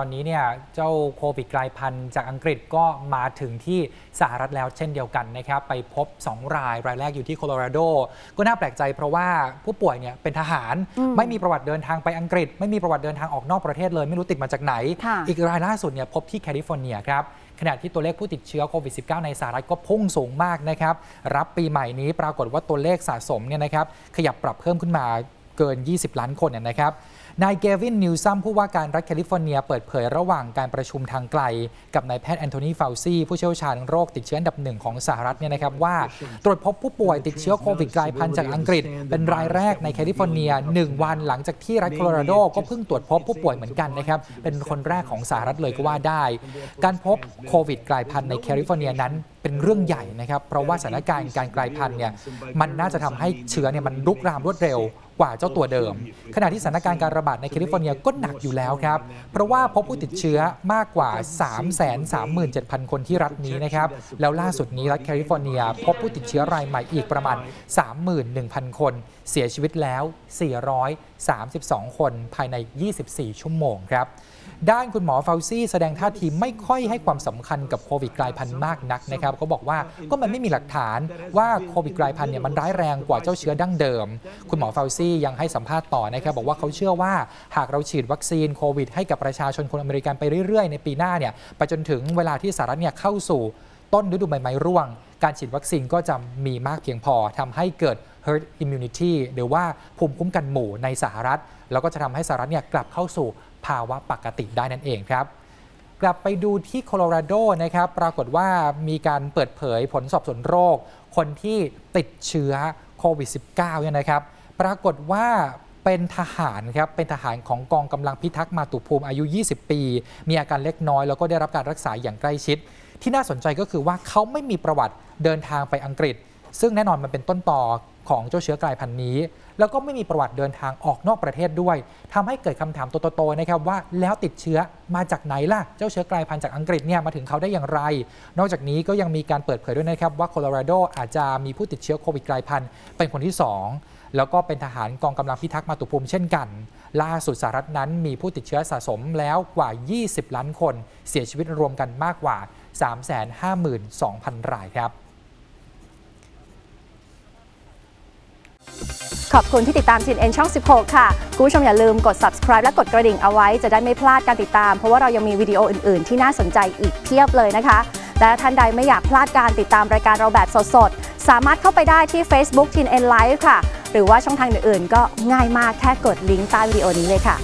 ตอนนี้เนี่ยเจ้าโควิดกลายพันธุ์จากอังกฤษก็มาถึงที่สหรัฐแล้วเช่นเดียวกันนะครับไปพบ 2 รายรายแรกอยู่ที่โคโลราโดก็น่าแปลกใจเพราะว่าผู้ป่วยเนี่ยเป็นทหารอืมไม่มีประวัติเดินทางไปอังกฤษ ไม่มีประวัติเดินทางออกนอกประเทศเลย ไม่รู้ติดมาจากไหนค่ะอีกรายล่าสุดเนี่ยพบที่แคลิฟอร์เนียครับขณะที่ตัวเลขผู้ติดเชื้อโควิด -19 ในสหรัฐก็พุ่งสูงมากนะครับ รับปีใหม่นี้ปรากฏว่าตัวเลขสะสมเนี่ยนะครับ ขยับปรับเพิ่มขึ้นมา เกิน 20 ล้านคนเนี่ยนะครับนายเกวินนิวซัมผู้ว่าการรัฐแคลิฟอร์เนียเปิดเผยระหว่างการประชุมทางไกล กับนายแพทย์แอนโทนีฟาวซีผู้เชี่ยวชาญโรคติดเชื้ออันดับหนึ่งของสหรัฐเนี่ยนะครับว่า ตรวจพบผู้ป่วยติดเชื้อโควิดกลายพันธุ์จากอังกฤษ เป็นรายแรกในแคลิฟอร์เนีย 1 วันหลังจากที่รัฐโคโลราโดก็เพิ่งตรวจพบผู้ป่วยเหมือนกันนะครับเป็นคนแรกของสหรัฐเลยก็ว่าได้ การพบโควิดกลายพันธุ์ในแคลิฟอร์เนียนั้นเป็นเรื่องใหญ่นะครับเพราะว่าสถานการณ์การกลายพันธุ์เนี่ยมันน่าจะทำให้เชื้อเนี่ยมันลุกรามรวดเร็ว กว่าเจ้าตัวเดิม ขณะที่สถานการณ์การระบาดในแคลิฟอร์เนียก็หนักอยู่แล้วครับ เพราะว่าพบผู้ติดเชื้อมากกว่า 337,000 คนที่รัฐนี้นะครับ แล้วล่าสุดนี้รัฐแคลิฟอร์เนีย พบผู้ติดเชื้อรายใหม่อีกประมาณ 31,000 คน เสียชีวิตแล้ว 432 คนภายใน 24 ชั่วโมงครับ ด้านคุณหมอฟาวซี่แสดงท่าทีไม่ค่อยให้ความสำคัญกับโควิดกลายพันธุ์มากนักนะครับเขาบอกว่าก็มันไม่มีหลักฐานว่าโควิดกลายพันธุ์เนี่ยมันร้ายแรงกว่าเจ้าเชื้อดั้งเดิม คุณหมอฟาวซี่ยังให้สัมภาษณ์ต่อนะครับบอกว่าเขาเชื่อว่าหากเราฉีดวัคซีนโควิดให้กับประชาชนคนอเมริกันไปเรื่อยๆ ในปีหน้าเนี่ยไปจนถึงเวลาที่สหรัฐเนี่ยเข้าสู่ต้นฤดูใบไม้ร่วง การฉีดวัคซีนก็จะมีมากเพียงพอทำให้เกิด herd immunity หรือว่าภูมิคุ้มกันหมู่ในสหรัฐ แล้วก็จะทำให้สหรัฐเนี่ยกลับเข้าสู่ ภาวะปกติได้นั่นเองครับ กลับไปดูที่โคโลราโดนะครับปรากฏว่ามีการเปิดเผยผลสอบสวนโรค คนที่ติดเชื้อโควิด -19 เนี่ยนะครับ ปรากฏว่าเป็นทหารครับเป็นทหารของกองกำลังพิทักษ์มาตุภูมิอายุ 20 ปี มีอาการเล็กน้อย แล้วก็ได้รับการรักษาอย่างใกล้ชิด ที่น่าสนใจก็คือว่าเขาไม่มีประวัติเดินทางไปอังกฤษ ซึ่งแน่นอนมันเป็นต้นต่อของเจ้าเชื้อกลายพันธุ์นี้ แล้วก็ไม่มีประวัติเดินทางออกนอกประเทศด้วยทำให้เกิดคำถามโตๆนะครับว่าแล้วติดเชื้อมาจากไหนล่ะ เจ้าเชื้อกลายพันธุ์จากอังกฤษเนี่ยมาถึงเขาได้อย่างไร นอกจากนี้ก็ยังมีการเปิดเผยด้วยนะครับว่าโคโลราโดอาจจะมีผู้ติดเชื้อโควิดกลายพันธุ์เป็นคนที่สองแล้วก็เป็นทหารกองกำลังพิทักษ์มาตุภูมิเช่นกัน ล่าสุดสหรัฐนั้นมีผู้ติดเชื้อสะสมแล้วกว่า 20 ล้านคน เสียชีวิตรวมกันมากกว่า 352,000 รายครับ ขอบคุณที่ติดตามชินเอ็นช่อง 16 ค่ะ คุณผู้ชมอย่าลืมกด subscribe และกดกระดิ่งเอาไว้ จะได้ไม่พลาดการติดตาม เพราะว่าเรายังมีวิดีโออื่น ๆ ที่น่าสนใจอีกเพียบเลยนะคะ และท่านใดไม่อยากพลาดการติดตามรายการเราแบบสดๆ สามารถเข้าไปได้ที่ Facebook TNN Live ค่ะ หรือว่าช่องทางอื่นๆ ก็ง่ายมากแค่กดลิงก์ใต้วิดีโอนี้เลยค่ะ